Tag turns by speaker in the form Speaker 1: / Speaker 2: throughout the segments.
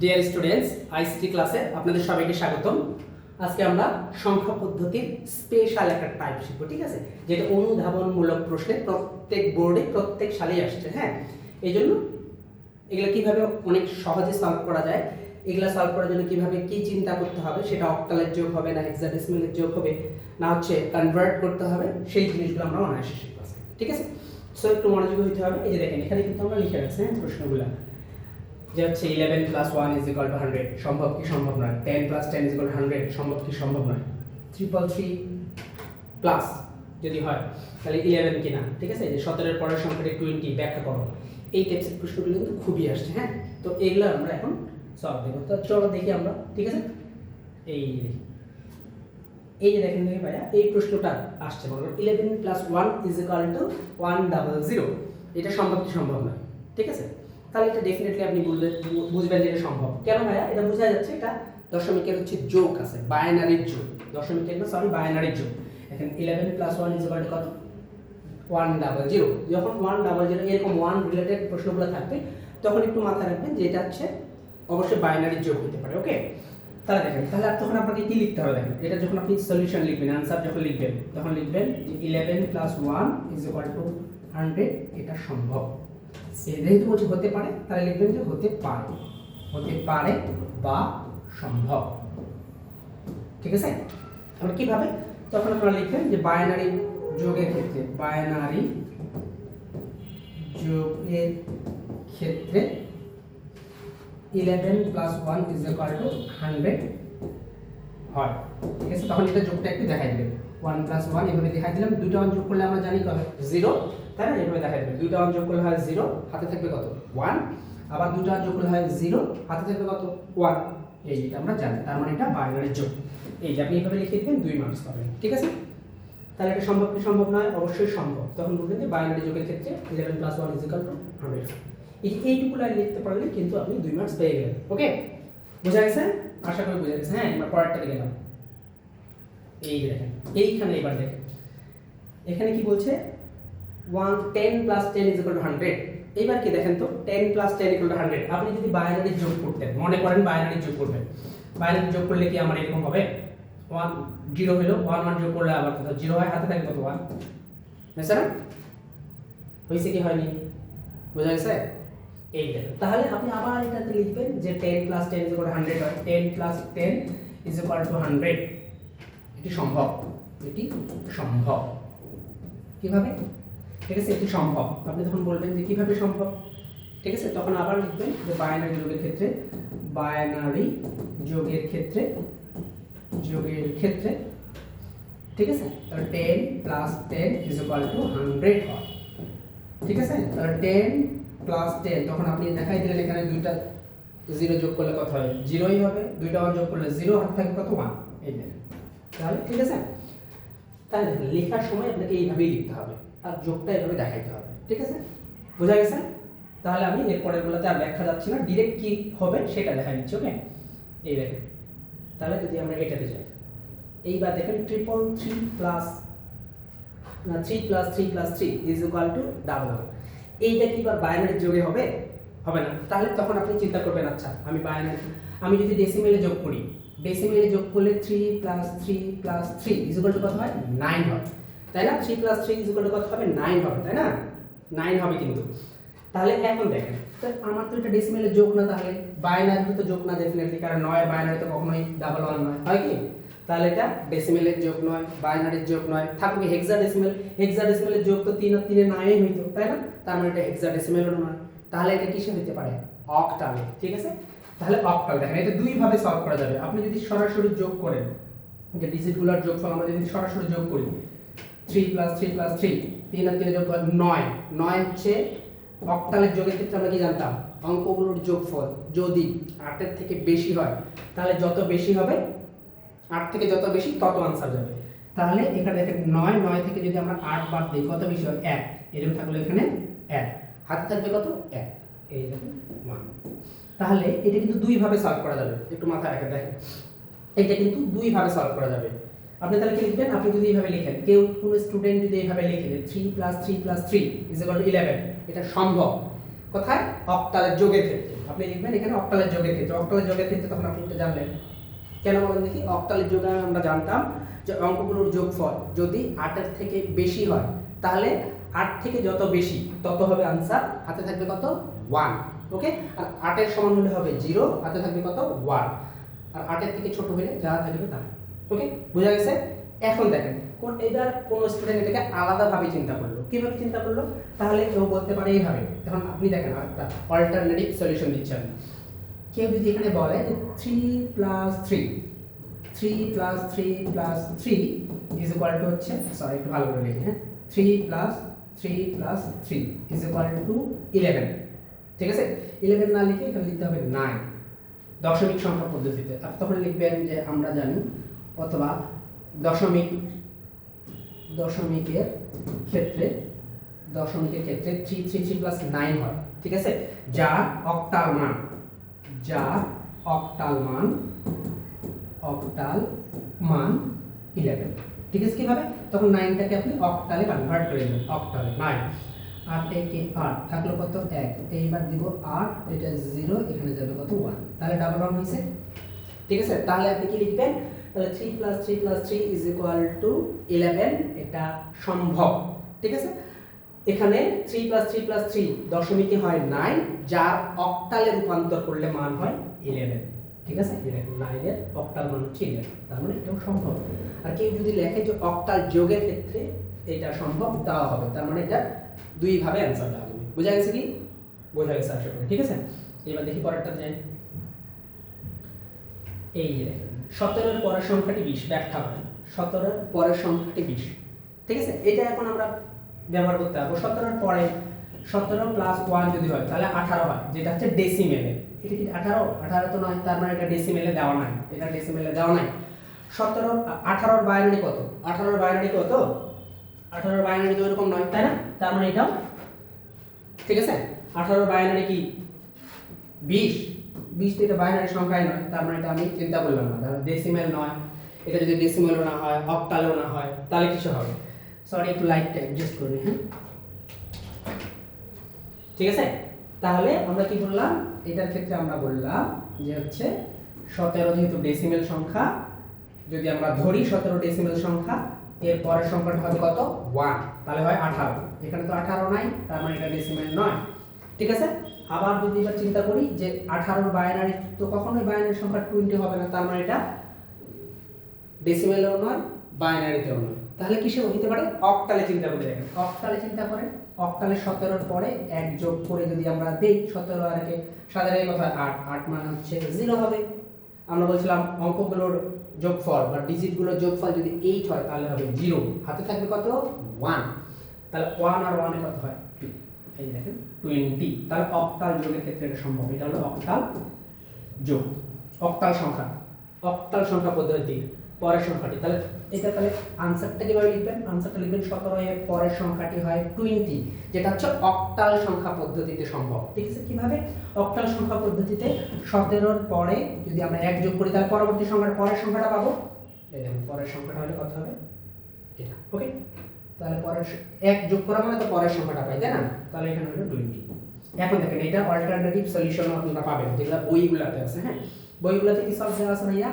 Speaker 1: Dear students ICT ক্লাসে আপনাদের সবাইকে স্বাগতম। আজকে আমরা সংখ্যা পদ্ধতির স্পেশাল একটা টাইপ শিখব, ঠিক আছে? যেটা অনুধাবনমূলক প্রশ্নে প্রত্যেক বোর্ডে প্রত্যেক সালেই আসছে হ্যাঁ? এই জন্য এগুলো কীভাবে অনেক সহজে সলভ করা যায়, এগুলো সলভ করার জন্য কীভাবে কি চিন্তা করতে হবে, সেটা অক্টালের যোগ হবে না হেক্সাডেসিমালের যোগ হবে, না হচ্ছে কনভার্ট করতে হবে, সেই জিনিসগুলো আমরা অনায়াসে শিখব ঠিক আছে? সো একটু মনোযোগী হতে হবে। এই যে দেখেন, এখানে কিন্তু আমরা লিখে রাখছি হ্যাঁ প্রশ্নগুলো। যে হচ্ছে eleven plus one is equal to hundred সম্ভব কি সম্ভব নয়? Ten plus ten is equal to hundred সম্ভব কি সম্ভব নয়? ট্রিপল থ্রি প্লাস যদি হয়, তাহলে ইলেভেন কিনা? ঠিক আছে? যে সতেরোর পরের সংখ্যাটি টোয়েন্টি ব্যাখ্যা করো। এই টাইপসের প্রশ্নগুলো কিন্তু খুবই আসছে হ্যাঁ? তো এগুলো আমরা এখন সলভ দেবো। তো চলো দেখি আমরা, ঠিক আছে? এই এই যে দেখেন দেখি ভাইয়া, এই প্রশ্নটা আসছে করো eleven plus one is equal to one double zero এটা সম্ভব কি সম্ভব নয়? ঠিক আছে? তাহলে এটা ডেফিনেটলি আপনি বুঝবেন যে এটা সম্ভব। কেন ভাইয়া? এটা বোঝা যাচ্ছে এটা দশমিকের হচ্ছে যোগ আছে বায়নারির যোগ। দশমিকের না সরি বায়নারির যোগ। এখানে ইলেভেন প্লাস ওয়ান ইজ কত? ওয়ান ডাবল জিরো যখন ওয়ান ডাবল জিরো এরকম ওয়ান রিলেটেড প্রশ্নগুলো থাকবে, তখন একটু মাথায় রাখবেন যে এটা হচ্ছে অবশ্যই বাইনারির যোগ হতে পারে ওকে তাহলে দেখেন, তাহলে তখন আপনাকে কি লিখতে হবে দেখেন? এটা যখন আপনি সলিউশন লিখবেন আনসার যখন লিখবেন, তখন লিখবেন যে eleven plus one is equal to hundred এটা সম্ভব। যেহেতু বলছে হতে পারে, তাহলে লিখবেন যে হতে পারে। হতে পারে বা সম্ভব। ঠিক আছে? আমরা কীভাবে? তখন আপনারা লিখবেন যে বায়নারি যোগের ক্ষেত্রে বায়নারি যোগের ক্ষেত্রে eleven plus one is equal to hundred হয়। ঠিক আছে? তখন এটা যোগটা একটু দেখাই দেবে ওয়ান প্লাস ওয়ান এভাবে দেখাই দিলাম। দুটো যোগ করলে আমরা জানি কবে জিরো তাই না? এভাবে দেবে। দুটো ওয়ান যোগ করলে হয় জিরো হাতে থাকবে কত? ওয়ান আবার দুটো যোগ করলে হয় জিরো হাতে থাকবে কত? ওয়ান এই যেটা আমরা জানি, তার মানে এটা বাইনারি যোগ। এই যে আপনি এইভাবে লিখে দেবেন, দুই মার্কস পাবেন। ঠিক আছে? তাহলে এটা সম্ভব কি সম্ভব নয়? অবশ্যই সম্ভব। তখন বলবেন যে বাইনারি যোগের ক্ষেত্রে eleven plus one is equal to hundred এই এইটুকু লাইন লিখতে পারলে কিন্তু আপনি দুই মার্কস পেয়ে গেলেন। ওকে বোঝা গেছে? আশা করি বোঝা গেছে। হ্যাঁ এবার পরেরটা গেলাম। এই দেখেন, এইখানে এবার দেখেন। এখানে কি বলছে? One ten plus ten is equal to hundred এইবার কি দেখেন তো ten plus ten equal to hundred আপনি যদি বাইনারি যোগ করতেন, মনে করেন বাইনারি যোগ করবেন। বাইনারি যোগ করলে কি আমার এরকম হবে? ওয়ান জিরো হলো ওয়ান ওয়ান যোগ করলে আবার কত? জিরো হয়, হাতে থাকে কত? ওয়ান হয়েছে না হয়েছে কি হয়নি? বোঝা গেছে? এই দেখেন তাহলে আপনি আবার এটাতে লিখবেন যে ten plus ten is equal hundred হয়। Ten plus ten is equal to hundred এটি সম্ভব। এটি সম্ভব। কীভাবে? ঠিক আছে, এটি সম্ভব। আপনি তখন বলবেন যে কীভাবে সম্ভব, ঠিক আছে, তখন আবার লিখবেন যে বায়নারি যোগের ক্ষেত্রে বায়নারি যোগের ক্ষেত্রে যোগের ক্ষেত্রে, ঠিক আছে, তাহলে ten plus ten is equal to hundred হয় ঠিক আছে, তাহলে টেন প্লাস টেন তখন আপনি দেখাই দিলেন এখানে দুইটা জিরো যোগ করলে কত হয়? জিরোই হবে, দুইটা ওয়ান যোগ করলে জিরো হাতে থাকবে কত? ওয়ান এই তাহলে, ঠিক আছে? তাহলে লেখার সময় আপনাকে এইভাবেই লিখতে হবে। আর যোগটা এভাবে দেখাইতে হবে, ঠিক আছে? বোঝা গেছে? তাহলে আমি এরপরের গুলোতে আর ব্যাখ্যা যাচ্ছি না ডিরেক্ট কি হবে সেটা দেখা দিচ্ছি ওকে এই দেখেন, তাহলে যদি আমরা এটাতে যাই, এইবার দেখেন ট্রিপল থ্রি প্লাস না three plus three plus three is equal to double এইটা কি বা বাইনারি যোগে হবে? হবে না। তাহলে তখন আপনি চিন্তা করবেন আচ্ছা আমি বাইনারি আমি যদি ডেসিমেলে যোগ করি ডেসিমেলে যোগ করলে three plus three plus three is equal to কত হয়? নাইন হয়। তাই না? Three plus three is equal to কত হবে? নাইন হবে, তাই না? নাইন হবে কিন্তু। তাহলে এখন দেখেন আমার তো এটা ডেসিমেলে যোগ না তাহলে। বাইনারি তো যোগ না ডেফিনেটলি কারণ নয় বাইনারি তো কখনোই ডাবল ওয়ান নয়, হয় কি? তাহলে এটা ডেসিমেলের যোগ নয় বাইনারির যোগ নয়। থাকবে হেক্সা ডেসিমেল হেক্সা ডেসিমেলের যোগ তো তিন তিনে নয় হইতো, তাই না? তার মানে এটা হেক্সা ডেসিমেলও নয়। তাহলে এটা কিসে হতে পারে? অক্টালে ঠিক আছে? তাহলে অক্টাল দেখেন, এটা দুই ভাবে সলভ করা যাবে। আপনি যদি সরাসরি যোগ করেন যে ডিজিটগুলোর যোগফল আমরা যদি সরাসরি যোগ করি three plus three plus three তিন আর তিনে যোগ নয়। নয় হচ্ছে অক্টালের যোগের ক্ষেত্রে আমরা কি জানতাম? অঙ্কগুলোর যোগফল। যদি আটের থেকে বেশি হয়, তাহলে যত বেশি হবে, আট থেকে যত বেশি, তত আনসার যাবে। তাহলে এখানে দেখেন নয় নয় থেকে যদি আমরা আট বাদ দিই, কত বেশি হয়? এক। এরকম থাকলে এখানে এক। হাতে থাকবে কত? এক। এই ওয়ান তাহলে এটা কিন্তু দুইভাবে সলভ করা যাবে। একটু মাথায় রেখে দেখেন। এটা কিন্তু দুইভাবে সলভ করা যাবে। আপনি তাহলে কি লিখবেন? আপনি যদি এইভাবে লিখেন, কেউ কোনো স্টুডেন্ট যদি এইভাবে লিখে three plus three plus three is equal to eleven এটা সম্ভব। কোথায় অক্টালের যোগের ক্ষেত্রে। আপনি লিখবেন এখানে অক্টালের যোগের ক্ষেত্রে। অক্টালের যোগের ক্ষেত্রে তখন আপনি এটা জানলেন। কেন বলেন দেখি? অক্টালের যোগে আমরা জানতাম যে অঙ্কগুলোর যোগফল যদি আটের থেকে বেশি হয়, তাহলে আট থেকে যত বেশি, তত হবে আনসার হাতে থাকবে কত? ওয়ান ওকে আর আটের সমান হলে হবে জিরো হাতে থাকবে কত? ওয়ান আর আটের থেকে ছোট হলে যা থাকবে তা ওকে বোঝা গেছে? এখন দেখেন, কোন এবার কোন স্টুডেন্ট এটাকে আলাদাভাবে চিন্তা করল। কীভাবে চিন্তা করল? তাহলে কেউ বলতে পারে এইভাবে। তখন আপনি দেখেন আরেকটা অল্টারনেটিভ সলিউশন দিচ্ছেন কেউ যদি এখানে বলে যে three plus three three plus three plus three is equal to হচ্ছে সরি একটু ভালো করে লিখি হ্যাঁ? Three plus three plus three is equal to eleven ঠিক আছে? ইলেভেন না লিখে এখানে লিখতে হবে নাইন দশমিক সংখ্যা পদ্ধতিতে। আর তখন লিখবেন যে আমরা জানি অথবা দশমিক, দশমিকের ক্ষেত্রে দশমিকের ক্ষেত্রে three three three plus nine হয়, ঠিক আছে? যার অক্টাল মান যার অক্টাল মান অক্টাল মান ইলেভেন ঠিক আছে কীভাবে? তখন নাইনটাকে আপনি অক্টালে কনভার্ট করে দেবেন অক্টালে নাইন আট একে আট, থাকল কত? এক। এইবার দিব আট, এটা জিরো এখানে যাবে কত? ওয়ান তাহলে ডাবল ওয়ান হয়েছে। ঠিক আছে? তাহলে আপনি কি লিখবেন? তাহলে three plus three plus three is equal to eleven এটা সম্ভব, ঠিক আছে? এখানে three plus three plus three দশমিকে হয় নাইন যার অক্টালে রূপান্তর করলে মান হয় ইলেভেন ঠিক আছে? ইলেভেন নাইনের অক্টাল মান হচ্ছে ইলেভেন তার মানে এটাও সম্ভব। আর কেউ যদি লেখে যে অক্টাল যোগের ক্ষেত্রে এটা সম্ভব, দেওয়া হবে, তার মানে এটা দুইভাবে অ্যান্সার দেওয়া যাবে বোঝা গেছে কি? বোঝা গেছে, আশা করি, ঠিক আছে? এবার দেখি পরেরটা যাই। এই দেখেন সতেরোর পরের সংখ্যাটি বিশ, ব্যাখ্যা করেন। সতেরোর পরের সংখ্যাটি বিশ। ঠিক আছে? এটা এখন আমরা ব্যবহার করতে পারব। সতেরোর পরে সতেরো প্লাস ওয়ান যদি হয়, তাহলে আঠারো হয়, যেটা হচ্ছে ডেসিমেলে এটা কি আঠারো? আঠারো তো নয়, তার মানে এটা ডেসিমেলে দেওয়া নাই। এটা ডেসিমেলে দেওয়া নাই। সতেরো, আঠারোর বাইনারি কত? আঠারোর বাইনারি কত? আঠারোর বাইনারি তো এরকম নয়, তাই না? তার মানে এটাও ঠিক আছে? আঠারোর বাইনারি কি? বিশ। বিশ থেকে বাইনারি সংখ্যাই নয়, তার মানে এটা আমি চিন্তা করলাম না। তাহলে ডেসিমেল নয়, এটা যদি ডেসিমেলও না হয় অক্টালেও না হয়, তাহলে কিছু হবে? সরি একটু লাইটটা অ্যাডজাস্ট করে হ্যাঁ? ঠিক আছে? তাহলে আমরা কি বললাম এটার ক্ষেত্রে আমরা বললাম যে হচ্ছে সতেরো যেহেতু ডেসিমেল সংখ্যা, যদি আমরা ধরি সতেরো ডেসিমেল সংখ্যা, এর পরের সংখ্যাটা হবে কত? ওয়ান তাহলে হয় আঠারো। এখানে তো আঠারো নাই, তার মানে এটা ডেসিমেল নয়। ঠিক আছে? আবার যদি এবার চিন্তা করি যে আঠারোর বাইনারি তো কখনোই বাইনারি সংখ্যা টোয়েন্টি হবে না, তার মানে এটা ডেসিমেলেও নয় বাইনারিতেও নয়। তাহলে কিসে হইতে পারে? অক্টালে চিন্তা করে দেখেন। অক্টালে চিন্তা করেন অক্টালে সতেরোর পরে এক যোগ করে যদি আমরা দিই, সতেরো আর একে, সাধারণ কথা, আট আট মানে হচ্ছে জিরো হবে। আমরা বলছিলাম অঙ্কগুলোর যোগফল বা ডিজিটগুলোর যোগফল যদি এইট হয়, তাহলে হবে জিরো হাতে থাকবে কত? ওয়ান তাহলে ওয়ান আর ওয়ানে কত হয়? এই দেখেন টোয়েন্টি তাহলে অক্টাল যোগের ক্ষেত্রে এটা সম্ভব। এটা হলো অক্টাল যোগ। অক্টাল সংখ্যা। অক্টাল সংখ্যা পদ্ধতি, পরের সংখ্যাটি। তাহলে এটা তাহলে আনসারটা কীভাবে লিখবেন? আনসারটা লিখবেন সতেরো এর পরের সংখ্যাটি হয় টোয়েন্টি যেটা হচ্ছে অক্টাল সংখ্যা পদ্ধতিতে সম্ভব। ঠিক আছে? কীভাবে? অক্টাল সংখ্যা পদ্ধতিতে সতেরোর পরে যদি আমরা এক যোগ করি, তাহলে পরবর্তী সংখ্যার পরের সংখ্যাটা পাবো। পরের সংখ্যাটা হলে কত হবে? এটা। ওকে তাহলে পরের এক যোগ করা মানে তো পরের সংখ্যাটা পাই, তাই না? তাহলে এখানে হলো টোয়েন্টি এখন দেখেন, এটা অল্টারনেটিভ সলিউশন আপনারা পাবেন, যেগুলো বইগুলোতে আছে হ্যাঁ? বইগুলোতে কি সলভ দেওয়া আছে ভাইয়া?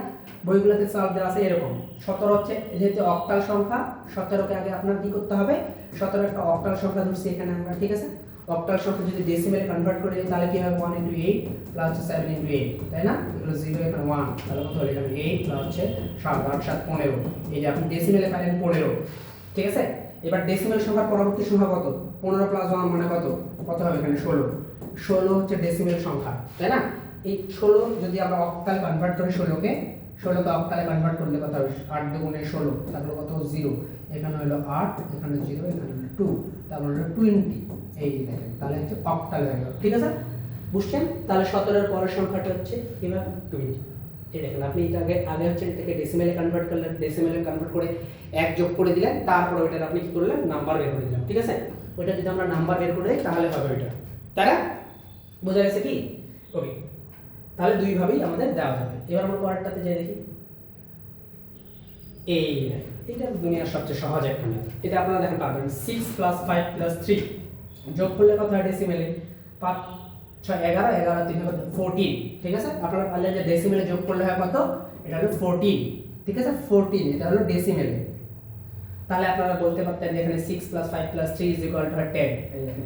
Speaker 1: বইগুলোতে সলভ দেওয়া আছে এরকম। সতেরো হচ্ছে যেহেতু অক্টাল সংখ্যা, সতেরোকে আগে আপনার কি করতে হবে? সতেরো একটা অক্টাল সংখ্যা ধরছি এখানে আমরা, ঠিক আছে? অক্টাল সংখ্যা যদি ডেসিমেলে কনভার্ট করে তাহলে কি হবে? ওয়ান ইন্টু এইট প্লাস হচ্ছে সেভেন ইন্টু এইট তাই না? এগুলো জিরো এখানে ওয়ান তাহলে কত হলো? এখানে এইট প্লাস হচ্ছে সাত, আট, সাত, পনেরো। এই যে আপনি ডেসিমেলে পাইলেন পনেরো, ঠিক আছে? এবার ডেসিমেল সংখ্যার পরবর্তী সংখ্যা কত? পনেরো প্লাস ওয়ান মানে কত? কত হবে এখানে? ষোলো। ষোলো হচ্ছে ডেসিমেল সংখ্যা, তাই না? এই ষোলো যদি আমরা অক্টালে কনভার্ট করি ষোলোকে ষোলোকে অক্টালে কনভার্ট করলে কত হবে? আট দুগুণে ষোলো, তারপরে কত? জিরো এখানে হলো আট, এখানে জিরো এখানে হলো টু তারপরে হলো টোয়েন্টি এই দেখেন, তাহলে হচ্ছে অক্টালে হয়ে গেল। ঠিক আছে? বুঝছেন? তাহলে সতেরোর পরের সংখ্যাটা হচ্ছে কীভাবে? টোয়েন্টি এই দেখেন, আপনি এটা আগে আগে হচ্ছে এটাকে ডেসিমেলে কনভার্ট করলেন ডেসিমেলে কনভার্ট করে এক যোগ করে দিলেন, তারপর ওইটার আপনি কি করলেন? নাম্বার বের করে দিলাম ঠিক আছে? ওইটা যদি আমরা নাম্বার বের করে দিই, তাহলে হবে ওইটা। তাই না বোঝা গেছে কি? ওকে তাহলে দুইভাবেই আমাদের দেওয়া যাবে। এবার আমরা পরেরটাতে যাই দেখি। এই এটা দুনিয়ার সবচেয়ে সহজ একটা ম্যাথ এটা আপনারা দেখেন পাবেন। Six plus five plus three যোগ করলে কত হয় ডেসিমেলে পাঁচ ছয় এগারো এগারো, তিন কত ফোরটিন ঠিক আছে? আপনারা পারলে যে ডেসিমেলে যোগ করলে হয় কত? এটা হলো ফোরটিন ঠিক আছে? ফোরটিন এটা হলো ডেসিমেলে তাহলে আপনারা বলতে পারতেন যে এখানে six plus five plus three is equal to ten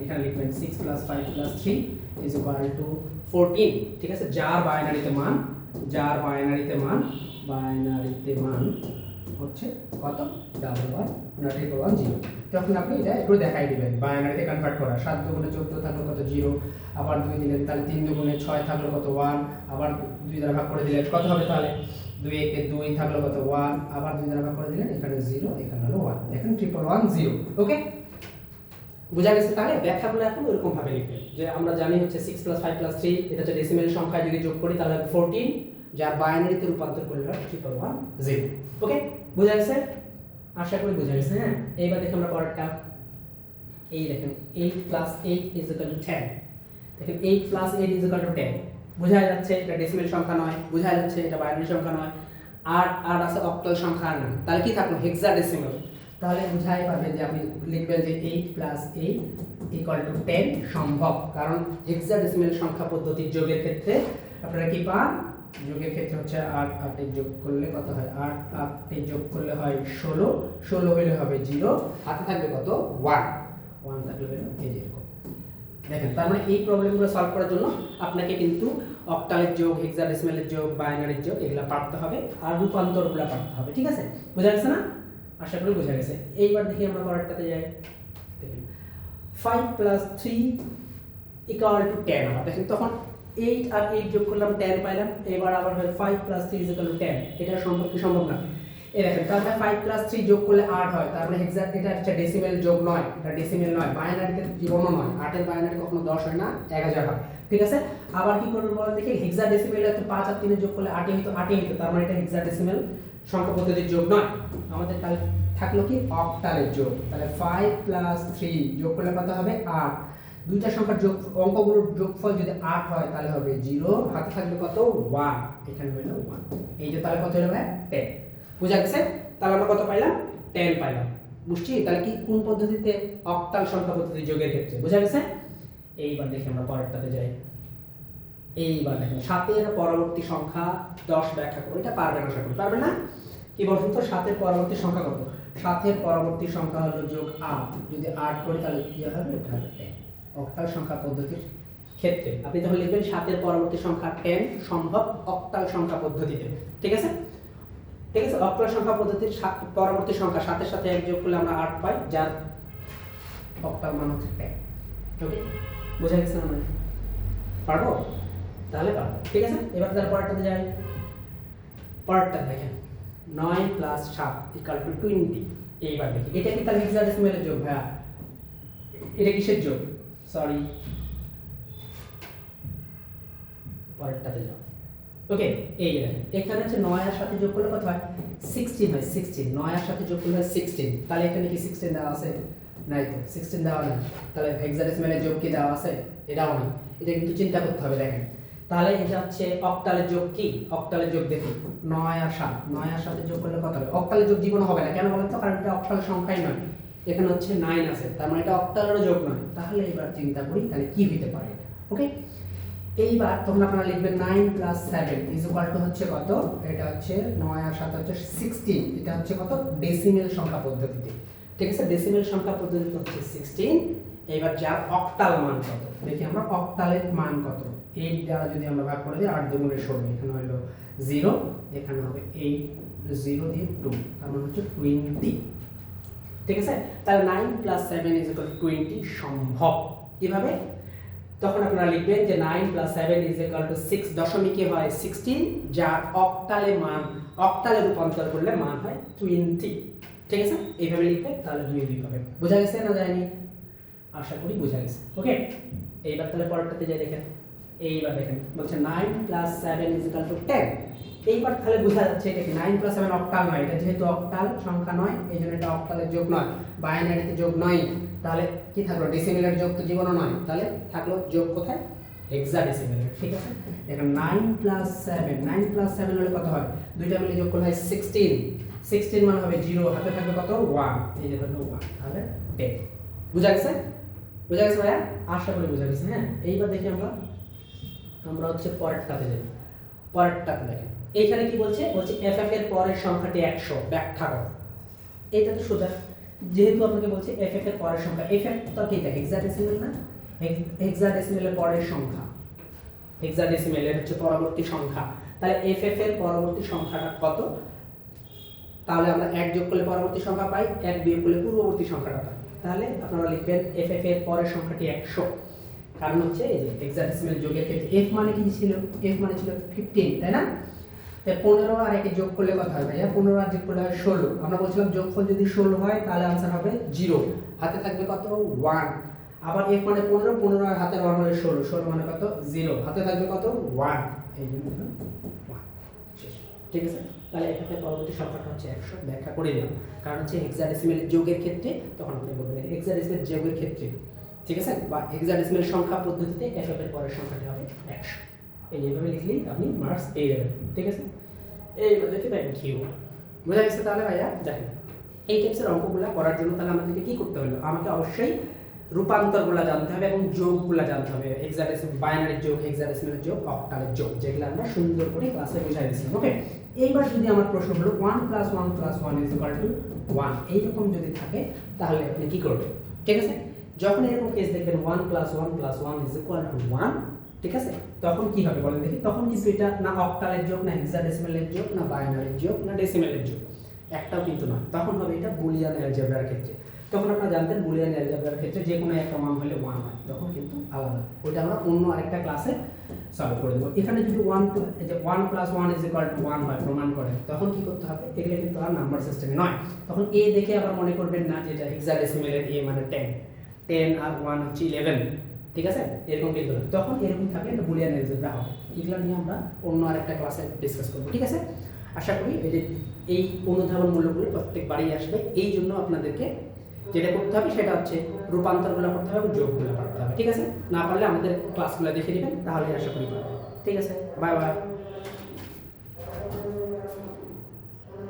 Speaker 1: এখানে লিখবেন six plus five plus three is equal to fourteen ঠিক আছে? যার বাইনারিতে মান, যার বাইনারিতে মান বাইনারিতে মান। হচ্ছে কত? Double one nought triple one zero তখন আপনি এটা একটু দেখাই দিবেন। বাইনারিতে কনভার্ট করা। সাত দুগুণে চোদ্দ থাকল কত? জিরো আবার দুই দিলেন তাহলে তিন দুগুণে ছয় থাকল কত? ওয়ান আবার দুই দ্বারা ভাগ করে দিলেন কত হবে তাহলে? দুই একে দুই থাকল কত? ওয়ান আবার দুই দ্বারা ভাগ করে দিলেন এখানে জিরো এখানে হলো ওয়ান এখানে ট্রিপল ওয়ান জিরো ওকে বোঝা গেছে তাহলে? ব্যাখ্যাগুলো এখন ওরকম ভাবে লিখবে যে আমরা জানি হচ্ছে six plus five plus three এটা হচ্ছে ডেসিমেল সংখ্যায় যদি যোগ করি তাহলে ফোরটিন যার বাইনারিতে রূপান্তর করলে হয় ট্রিপল ওয়ান জিরো ওকে বোঝা গেছে? আশা করি বোঝা গেছে হ্যাঁ? এইবার দেখি আমরা পরেরটা। এই দেখেন eight plus eight is equal to ten দেখেন eight plus eight is equal to ten বোঝা যাচ্ছে, এটা ডেসিমেল সংখ্যা নয়। বোঝা যাচ্ছে, এটা বাইনারি সংখ্যা নয়। আর আর আছে অক্টাল সংখ্যা নয় তাহলে কি থাকল? হেক্সা ডেসিমেল তাহলে বুঝাই পাবেন যে আপনি লিখবেন যে eight plus eight equal to ten সম্ভব। কারণ হেক্সা ডেসিমেল সংখ্যা পদ্ধতির যোগের ক্ষেত্রে আপনারা কি পান? যোগের ক্ষেত্রে হচ্ছে আট আটে যোগ করলে কত হয়? আট আটে যোগ করলে হয় ষোলো। ষোলো হইলে হবে জিরো। হাতে থাকবে কত? ওয়ান। ওয়ান থাকলে হলো এই যে এরকম দেখেন, তার মানে এই প্রবলেমগুলো সলভ করার জন্য আপনাকে কিন্তু অক্টালের যোগ হেক্সাডেসিমেলের যোগ বাইনারির যোগ, এগুলো পারতে হবে আর রূপান্তরগুলো পারতে হবে, ঠিক আছে? বোঝা গেছে না? আশা করি বোঝা গেছে। এইবার দেখি আমরা পরেরটাতে যাই। দেখেন five plus three equal to ten আবার দেখেন তখন এইট আর এইট যোগ করলাম টেন পাইলাম, এবার আবার হয় ফাইভ প্লাস থ্রি টেন এটা সম্পর্কে সম্ভব না? এই দেখেন মানে ফাইভ প্লাস থ্রি যোগ করলে আট হয়, তার মানে এক্সাক্ট এটা একটা ডেসিমেল যোগ নয়, এটা ডেসিমেল নয় বাইনারিতে জীবনও নয়, আটের বাইনারি কখনো দশ হয় না, এক হাজার হয়। ঠিক আছে? আবার কি করব বলেন দেখি হেক্সা ডেসিমেল তো পাঁচ আর তিনে যোগ করলে আটে হইতো আটে হইতো, তার মানে এটা হেক্সা ডেসিমেল সংখ্যা পদ্ধতির যোগ নয়। আমাদের তাহলে থাকল কি অক্টালের যোগ, তাহলে ফাইভ প্লাস থ্রি যোগ করলে কত হবে? আট। দুইটা সংখ্যার যোগ, অঙ্কগুলোর যোগফল যদি আট হয়, তাহলে হবে জিরো। হাতে থাকলে কত? ওয়ান। এখানে হইল ওয়ান। এই যে তাহলে কত হলো ভাই? টেন। বুঝা গেছে? তাহলে আমরা কত পাইলাম? টেন পাইলাম। বুঝছি? তাহলে কি কোন পদ্ধতিতে অক্টাল সংখ্যা পদ্ধতি যোগের ক্ষেত্রে? বুঝা গেছে? এইবার দেখি আমরা পরেরটাতে যাই। এইবার দেখেন, সাতের পরবর্তী সংখ্যা দশ ব্যাখ্যা করো এটা পারবেন আশা করি। পারবে না? কি বলুন তো? সাতের পরবর্তী সংখ্যা কত? সাতের পরবর্তী সংখ্যা হলো যোগ আট। যদি আট করি, তাহলে কি হবে? এটা হবে টেন। অক্টাল সংখ্যা পদ্ধতির ক্ষেত্রে। আপনি তখন লিখবেন সাতের পরবর্তী সংখ্যা টেন সম্ভব অক্টাল সংখ্যা পদ্ধতিতে। ঠিক আছে? ঠিক আছে? অক্টাল সংখ্যা পদ্ধতির পরবর্তী সংখ্যা সাতের সাথে এক যোগ করলে আমরা আট পাই, যার অক্টাল মান হচ্ছে টেন ওকে বোঝা গেছে না মানে? পারব? তাহলে পারব। ঠিক আছে? এবার তার পরেরটাতে যাই। পরেরটা দেখেন। নয় প্লাস সাত ইকাল টু টোয়েন্টি এইবার দেখি। এটা কি তাহলে হেক্সাডেসিমেলের যোগ, ভাইয়া? এটা কিসের যোগ? সরি পরেরটাতে যাও। ওকে এই দেখেন, এখানে হচ্ছে নয় সাথে যোগ করলে কত হয়? সিক্সটিন হয় সিক্সটিন নয় সাথে যোগ করলে হয় সিক্সটিন তাহলে এখানে কি সিক্সটিন দেওয়া আছে? নাই তো সিক্সটিন দেওয়া নেই। তাহলে হেক্সাডেসিমেলের যোগ কি দেওয়া আছে? এটাও নেই। এটা কিন্তু চিন্তা করতে হবে, দেখেন। তাহলে এটা হচ্ছে অক্টালের যোগ কি? অক্টালের যোগ দেখি নয় আর সাত। নয় আর সাথে যোগ করলে কত হবে? অক্টালের যোগ জীবন হবে না। কেন বলেন তো? কারণ এটা অক্টাল সংখ্যাই নয়। এখানে হচ্ছে নাইন আছে, তার মানে এটা অক্টালেরও যোগ নয়। তাহলে এবার চিন্তা করি, তাহলে কি হইতে পারে ওকে এইবার তখন আপনারা লিখবেন nine plus seven is to হচ্ছে কত? এটা হচ্ছে নয় আর সাত হচ্ছে সিক্সটিন এটা হচ্ছে কত? ডেসিমেল সংখ্যা পদ্ধতিতে। ঠিক আছে? ডেসিমেল সংখ্যা পদ্ধতিতে হচ্ছে সিক্সটিন এইবার যার অক্টাল মান কত? দেখি আমরা অক্টালের মান কত? এইট দ্বারা যদি আমরা ভাগ করে দিই, আট দুগুণে ষোলো। এখানে হলো জিরো এখানে হবে এইট জিরো দিয়ে টু তার মানে হচ্ছে টোয়েন্টি ঠিক আছে? তাহলে nine plus seven is equal twenty সম্ভব। কীভাবে তখন আপনারা লিখবেন যে nine plus seven is equal to six দশমিকে হয় সিক্সটিন যার অক্টালে মান অক্টালে রূপান্তর করলে মান হয় টোয়েন্টি ঠিক আছে? এইভাবে লিখবেন তাহলে দুই দুই হবে বোঝা গেছে না যায়নি আশা করি বোঝা গেছে। ওকে এইবার তাহলে পরেরটাতে যাই দেখেন। এইবার দেখেন। বলছে nine plus seven is equal to ten এইবার তাহলে বোঝা যাচ্ছে এটা কি নাইন প্লাস সেভেন অক্টাল নয়, এটা যেহেতু অক্টাল সংখ্যা নয়, এই জন্য এটা অক্টালের যোগ নয় বাইনারিতে যোগ নয়, তাহলে কি থাকল? ডেসিমেলের যোগ তো জীবনও নয়, তাহলে থাকল যোগ কোথায়? হেক্সা ডেসিমেলের ঠিক আছে? দেখেন nine plus seven nine plus seven হলে কত হয়? দুইটা মিলে যোগ করলে হয় সিক্সটিন সিক্সটিন মানে হবে জিরো হাতে থাকবে কত? ওয়ান এই যে থাকল ওয়ান তাহলে টেন বুঝা গেছে? বুঝা গেছে ভাইয়া? আশা করি বুঝা গেছে হ্যাঁ? এইবার দেখি আমরা আমরা হচ্ছে পরেরটাতে যাই, পরেরটাতে দেখেন। এইখানে কি বলছে? বলছে এফ এফ এর পরের সংখ্যাটি একশো, ব্যাখ্যা করো। এটা তো সোজা। যেহেতু আপনাকে বলছে এফ এফ এর পরের সংখ্যা এফ এফ তো কি এটা হেক্সাডেসিমেল না? হেক্সাডেসিমেলের পরের সংখ্যা। হেক্সাডেসিমেলের হচ্ছে পরবর্তী সংখ্যা। তাহলে এফ এফ এর পরবর্তী সংখ্যাটা কত? তাহলে আমরা এক যোগ করলে পরবর্তী সংখ্যা পাই, এক বিয়োগ করলে পূর্ববর্তী সংখ্যাটা পাই। তাহলে আপনারা লিখবেন এফ এফ এর পরের সংখ্যাটি একশো। কারণ হচ্ছে এই যে হেক্সাডেসিমেল যোগের ক্ষেত্রে এফ মানে কি ছিল? এফ মানে ছিল ফিফটিন তাই না? পনেরো আর একে যোগ করলে কত হয় ভাইয়া? পনেরো আর যোগ করলে হয় ষোলো। আমরা বলছিলাম যোগফল যদি ষোলো হয়, তাহলে আনসার হবে জিরো হাতে থাকবে কত? ওয়ান আবার এক মানে পনেরো পনেরো আর হাতে ওয়ান হলে ষোলো। ষোলো মানে কত? জিরো হাতে থাকবে কত? ওয়ান এই ঠিক আছে? তাহলে এখানে পরবর্তী সংখ্যাটা হচ্ছে একশো। ব্যাখ্যা করে দিলাম কারণ হচ্ছে হেক্সাডেসিমেল যোগের ক্ষেত্রে, তখন আপনি বলবেন হেক্সাডেসিমেল যোগের ক্ষেত্রে। ঠিক আছে? বা হেক্সাডেসিমেল সংখ্যা পদ্ধতিতে এফ পরের সংখ্যাটি হবে একশো। এই এইভাবে লিখলেই আপনি মার্কস পেয়ে যাবেন। ঠিক আছে? দেখে থ্যাংক ইউ বোঝা গেছে তাহলে ভাইয়া? দেখেন এই টাইপসের অঙ্কগুলো করার জন্য তাহলে আমাদেরকে কি করতে হলো? আমাকে অবশ্যই রূপান্তরগুলো জানতে হবে এবং যোগগুলো জানতে হবে। হেক্সাডেসিমাল বাইনারি যোগ হেক্সাডেসিমালের যোগ অক্টালের যোগ যেগুলো আমরা সুন্দর করে ক্লাসে বুঝাই দিয়েছিলাম ওকে এইবার যদি আমার প্রশ্ন হলো one plus one plus one is equal to one এইরকম যদি থাকে তাহলে আপনি কি করবেন? ঠিক আছে? যখন এরকম কেস দেখবেন one plus one plus one is equal to one ঠিক আছে? তখন কি হবে বলেন দেখি। তখন কিন্তু এটা না অক্টালের যোগ, না হেক্সাডেসিমালের যোগ, না বাইনারির যোগ, না ডেসিমেলের যোগ। একটাও কিন্তু না তখন হবে এটা বুলিয়ান অ্যালজেব্রার ক্ষেত্রে। তখন আপনারা জানতেন বুলিয়ান অ্যালজেব্রার ক্ষেত্রে যে কোনো একটা মান হলে ওয়ান হয়। তখন কিন্তু আলাদা। ওইটা আমরা অন্য আরেকটা ক্লাসে সলভ করে দেবো। এখানে যদি ওয়ান যে one plus one is equal to one হয়, প্রমাণ করে তখন কি করতে হবে? এগুলো কিন্তু আর নাম্বার সিস্টেমে নয়। তখন এ দেখে আবার মনে করবেন না যে এটা হেক্সাডেসিমেলের এ মানে টেন টেন আর ওয়ান হচ্ছে ইলেভেন ঠিক আছে? এরকম কিন্তু। তখন এরকম থাকলে একটা বুলিয়ান এলজেব্রা হবে। এগুলো নিয়ে আমরা অন্য আরেকটা ক্লাসে ডিসকাস করব, ঠিক আছে? আশা করি এই যে এই অনুধাবন মূল্যগুলো প্রত্যেকবারই আসবে। এই জন্য আপনাদেরকে যেটা করতে হবে সেটা হচ্ছে রূপান্তরগুলো করতে হবে এবং যোগগুলো করতে হবে, ঠিক আছে? না পারলে আমাদের ক্লাসগুলো দেখে নেবেন তাহলে আশা করি ঠিক আছে? Bye bye